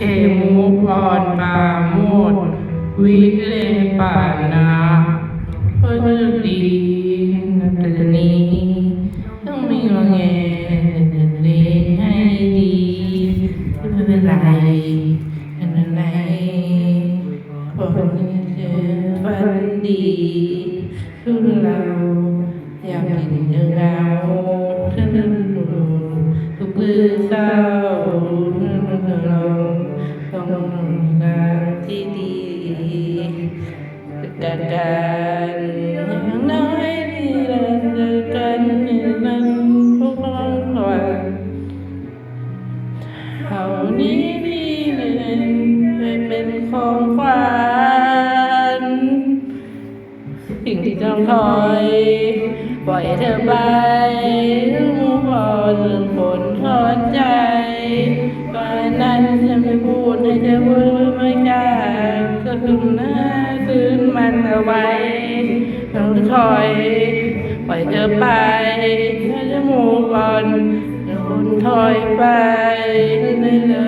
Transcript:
เทมุกอ่อนปาโมดวิเลปานาเพื่อดีนับแต่นี้ต้องมีงอแงเลงให้ดีไม่เป็นไรไม่เป็นไรขอให้เธอฝันดีทุกเราอยากเห็นเธอเราเธอทุกคืนเศร้ารา ต้องารที่ดีกันกันอย่างน้อยนี่เราเจอกันนั้นพวกเราก่อนเอานี้นี่เป็นเป็นของขวัญสิ่งที่ต้องคอยปล่อยเธอไปรู้พอเรื่องผลทอดใจก่อนนั้นจะไม่พูด ให้เธอพูไม่กล้าก็คืนหน้าซึ้นมันเอาไว้ต้องคอยปล่อยเธอไปเธอจะมูก่อนคนถอยไปในเริ่มใหม่ดีกว่าย